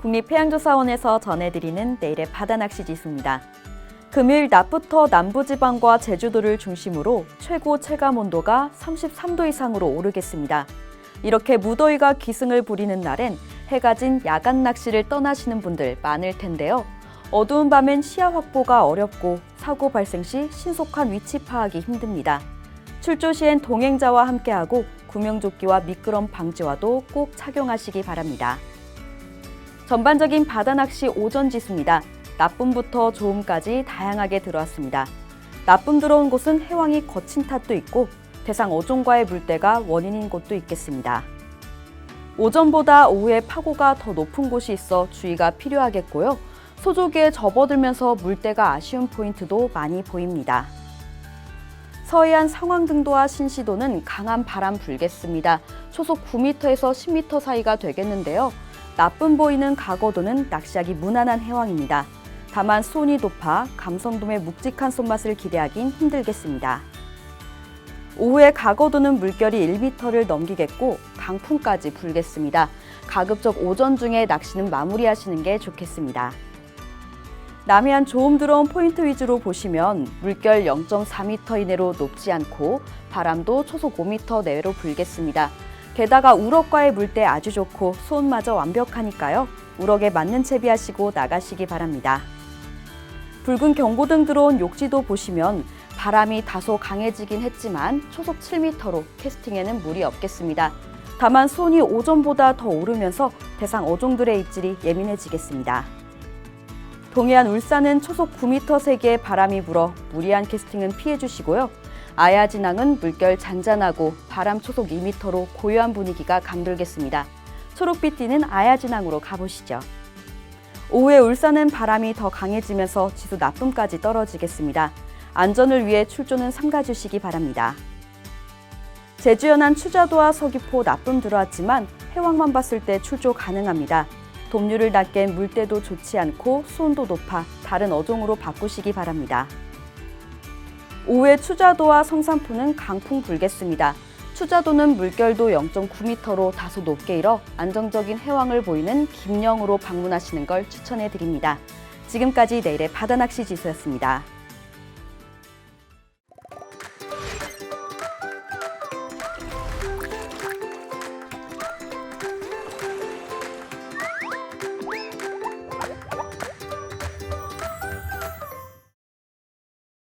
국립해양조사원에서 전해드리는 내일의 바다낚시 지수입니다. 금요일 낮부터 남부지방과 제주도를 중심으로 최고 체감 온도가 33도 이상으로 오르겠습니다. 이렇게 무더위가 기승을 부리는 날엔 해가 진 야간 낚시를 떠나시는 분들 많을 텐데요. 어두운 밤엔 시야 확보가 어렵고 사고 발생 시 신속한 위치 파악이 힘듭니다. 출조 시엔 동행자와 함께하고 구명조끼와 미끄럼 방지와도 꼭 착용하시기 바랍니다. 전반적인 바다 낚시 오전 지수입니다. 나쁨부터 좋음까지 다양하게 들어왔습니다. 나쁨 들어온 곳은 해왕이 거친 탓도 있고 대상 어종과의 물때가 원인인 곳도 있겠습니다. 오전보다 오후에 파고가 더 높은 곳이 있어 주의가 필요하겠고요. 소조기에 접어들면서 물때가 아쉬운 포인트도 많이 보입니다. 서해안 상황등도와 신시도는 강한 바람 불겠습니다. 초속 9m에서 10m 사이가 되겠는데요. 나쁨 보이는 가거도는 낚시하기 무난한 해왕입니다. 다만 손이 높아 감성돔의 묵직한 손맛을 기대하긴 힘들겠습니다. 오후에 가거도는 물결이 1m를 넘기겠고 강풍까지 불겠습니다. 가급적 오전 중에 낚시는 마무리하시는 게 좋겠습니다. 남해안 조음 들어온 포인트 위주로 보시면 물결 0.4m 이내로 높지 않고 바람도 초속 5m 내외로 불겠습니다. 게다가 우럭과의 물때 아주 좋고 수온마저 완벽하니까요. 우럭에 맞는 채비하시고 나가시기 바랍니다. 붉은 경고등 들어온 욕지도 보시면 바람이 다소 강해지긴 했지만 초속 7m로 캐스팅에는 무리 없겠습니다. 다만 수온이 오전보다 더 오르면서 대상 어종들의 입질이 예민해지겠습니다. 동해안 울산은 초속 9m 세기의 바람이 불어 무리한 캐스팅은 피해 주시고요. 아야진항은 물결 잔잔하고 바람 초속 2m로 고요한 분위기가 감돌겠습니다. 초록빛 띠는 아야진항으로 가보시죠. 오후에 울산은 바람이 더 강해지면서 지수 나쁨까지 떨어지겠습니다. 안전을 위해 출조는 삼가주시기 바랍니다. 제주 연안 추자도와 서귀포 나쁨 들어왔지만 해왕만 봤을 때 출조 가능합니다. 돕류를 낮겐 물때도 좋지 않고 수온도 높아 다른 어종으로 바꾸시기 바랍니다. 오후에 추자도와 성산포는 강풍 불겠습니다. 추자도는 물결도 0.9m로 다소 높게 일어 안정적인 해왕을 보이는 김영으로 방문하시는 걸 추천해 드립니다. 지금까지 내일의 바다낚시 지수였습니다.